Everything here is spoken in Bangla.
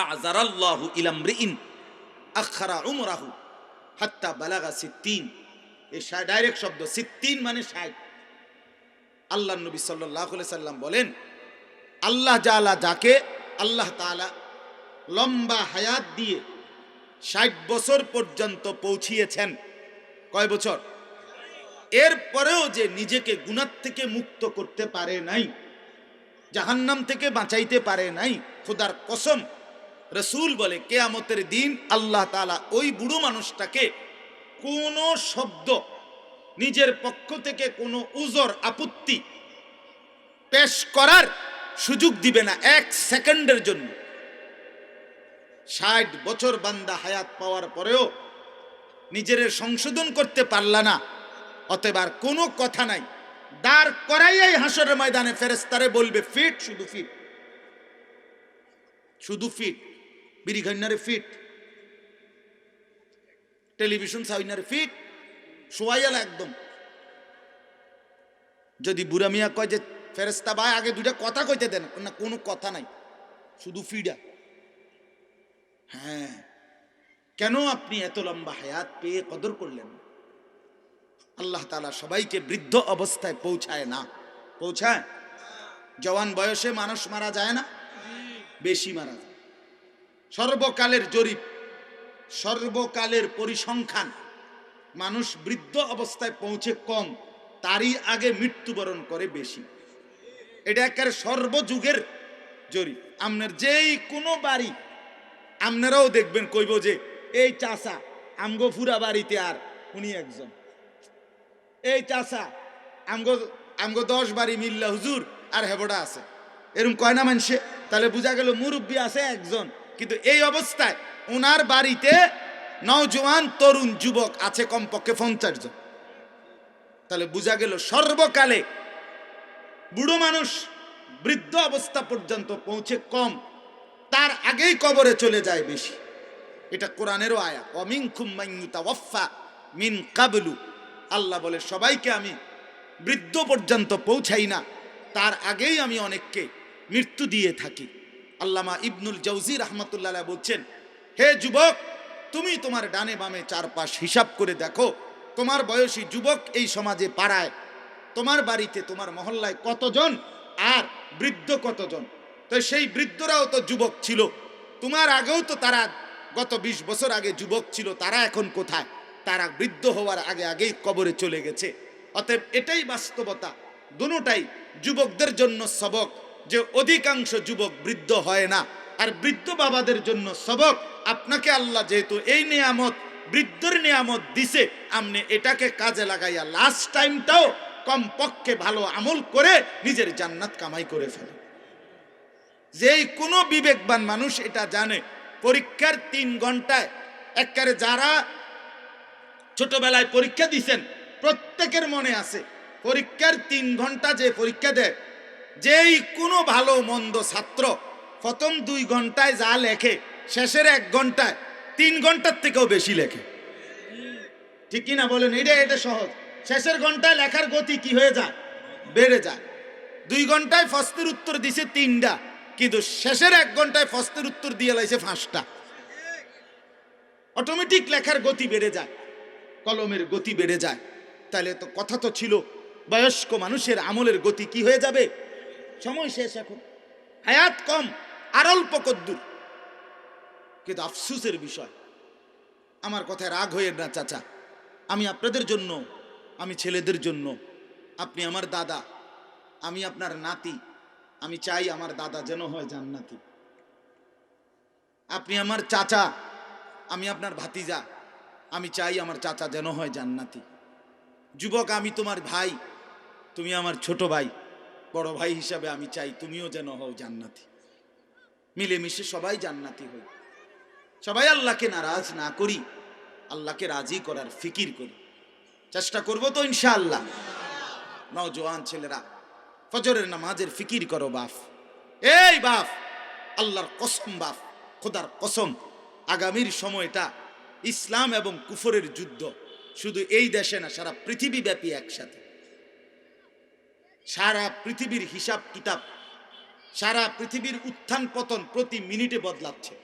আজারাল্লাহু ইলামরিইন আখারা উমরাহু হাত্তা বালাগা সিদ্দিন এই ডাইরেক্ট শব্দ সিদ্দিন মানে আল্লাহ নবী সাল্লাম বলেন, আল্লাহ জালা যাকে, আল্লাহ লম্বা হায়াত দিয়ে ষাট বছর পর্যন্ত পৌঁছিয়েছেন। কয় বছর? এরপরেও যে নিজেকে গুণার থেকে মুক্ত করতে পারে নাই, জাহান্নাম থেকে বাঁচাইতে পারে নাই, খোদার কসম রসুল বলে, কেয়ামতের দিন আল্লাহ তালা ওই বুড়ো মানুষটাকে কোনো শব্দ, নিজের পক্ষ থেকে কোনো উজর, আপত্তি পেশ করার সুযোগ দিবে না এক সেকেন্ডের জন্য। ষাট বছর বান্দা হায়াত পাওয়ার পরেও নিজের সংশোধন করতে পারলা না। অতএব আর কোনো কথা নাই। দাঁড় করাইয়াই হাসরের ময়দানে ফেরেস্তারে বলবে, ফিট, শুধু ফিট। শুধু ফিট। বিড়ি ঘন্যারে ফিট টেলিভিশন সাইনারে ফিট শোয়াইয়ালা একদম যদি বুড়া মিয়া কয় যে ফেরেস্তা ভাই আগে দুইটা কথা কইতে দেন না কোনো কথা নাই শুধু ফিডা হ্যাঁ কেন আপনি এত লম্বা হায়াত পেয়ে কদর করলেন আল্লাহ তালা সবাইকে বৃদ্ধ অবস্থায় পৌঁছায় না পৌঁছায় জওয়ান বয়সে মানুষ মারা যায় না বেশি মারা যায় সর্বকালের জরিপ, সর্বকালের পরিসংখ্যান, মানুষ বৃদ্ধ অবস্থায় পৌঁছে কম, তারই আগে মৃত্যুবরণ করে বেশি। এটা একেবারে সর্বযুগের জরিপ। আপনার যেই কোনো বাড়ি, আপনারাও দেখবেন, কইব যে, এই চাষা আমগো ফুরা বাড়িতে আর উনি একজন। এই চাষা আমগো আমগো দশ বাড়ি মিল্লা হুজুর আর হেবড়া আছে। এরকম কয় না মানুষে? তাহলে বোঝা গেল মুরব্বী আছে একজন। কিন্তু এই অবস্থায় ওনার বাড়িতে নওজোয়ান তরুণ যুবক আছে কমপক্ষে পঞ্চাশ জন। তাহলে বোঝা গেল সর্বকালে বুড়ো মানুষ বৃদ্ধ অবস্থা পর্যন্ত পৌঁছে কম, তার আগেই কবরে চলে যায় বেশি। এটা কোরআনেরও আয়া অমিন খুম্মাইয়ুতা ওয়াফা মিন কাবলু। আল্লাহ বলে, সবাইকে আমি বৃদ্ধ পর্যন্ত পৌঁছাই না, তার আগেই আমি অনেককে মৃত্যু দিয়ে থাকি। আল্লামা ইবনুল জৌজি রহমতুল্লাহ বলছেন, হে যুবক, তুমি তোমার ডানে বামে চারপাশ হিসাব করে দেখো, তোমার বয়সী যুবক এই সমাজে পাড়ায়, তোমার বাড়িতে তোমার মহল্লায় কতজন আর বৃদ্ধ কতজন? তো সেই বৃদ্ধরাও তো যুবক ছিল। তোমার আগেও তো তারা গত ২০ বছর আগে যুবক ছিল, তারা এখন কোথায়? তারা বৃদ্ধ হওয়ার আগে আগেই কবরে চলে গেছে। অতএব এটাই বাস্তবতা। দুটাই যুবকদের জন্য সবক। যে অধিকাংশ যুবক বৃদ্ধ হয় না। আর বৃদ্ধ বাবাদের জন্য সবক, আপনাকে আল্লাহ যেহেতু এই নিয়ামত, বৃদ্ধর নিয়ামত দিছে, আপনি এটাকে কাজে লাগাইয়া লাস্ট টাইমটাও কমপক্ষে ভালো আমল করে নিজের জান্নাত কামাই করে ফেলে। যেই কোনো বিবেকবান মানুষ এটা জানে, পরীক্ষার তিন ঘন্টায় একবারে যারা ছোটবেলায় পরীক্ষা দিছেন, প্রত্যেকের মনে আছে, পরীক্ষার তিন ঘণ্টা যে পরীক্ষা দেয় যেই কোনো ভালো মন্দ ছাত্র প্রথম দুই ঘন্টায় যা লেখে, শেষের এক ঘন্টায় তিন ঘণ্টার থেকেও বেশি লেখে। ঠিক কিনা বলেন? এটা এটা সহজ। শেষের ঘন্টায় লেখার গতি কি হয়ে যায়? বেড়ে যায়। দুই ঘন্টায় ফস্তের উত্তর দিছে তিনটা, কিন্তু শেষের এক ঘন্টায় ফস্তের উত্তর দিয়ে লাইছে পাঁচটা। অটোমেটিক লেখার গতি বেড়ে যায়। কলমের গতি বেড়ে যায়। তাহলে তো কথা তো ছিল, বয়স্ক মানুষের আমলের গতি কি হয়ে যাবে? সময় শেষ এখন। হায়াত কম, আর অল্প কদ্দুর। কিন্তু আফসুসের বিষয়, আমার কথায় রাগ হয়ে না, চাচা। আমি আপনাদের জন্য, আমি ছেলেদের জন্য, আপনি আমার দাদা, আমি আপনার নাতি, আমি চাই আমার দাদা যেন হয় জান্নাতি। আপনি আমার চাচা, আমি আপনার ভাতিজা, আমি চাই আমার চাচা যেন হয় জান্নাতি। যুবক, আমি তোমার ভাই, তুমি আমার ছোট ভাই। বড় ভাই হিসাবে আমি চাই, তুমিও যেন হও জান্নাতি। মিলেমিশে সবাই জান্নাতি হই। সবাই আল্লাহকে নারাজ না করি, আল্লাহকে রাজি করার ফিকির করি। চেষ্টা করব তো ইনশাআল্লাহ। নওজোয়ান ছেলেরা, ফজরের নামাজের ফিকির করো বাফ এই বাফ আল্লাহর কসম বাফ খোদার কসম। আগামীর সময়টা ইসলাম এবং কুফরের যুদ্ধ, শুধু এই দেশে না, সারা পৃথিবী ব্যাপী একসাথে। সারা পৃথিবীর হিসাব কিতাব সারা পৃথিবীর উত্থান পতন প্রতি মিনিটে বদলাচ্ছে।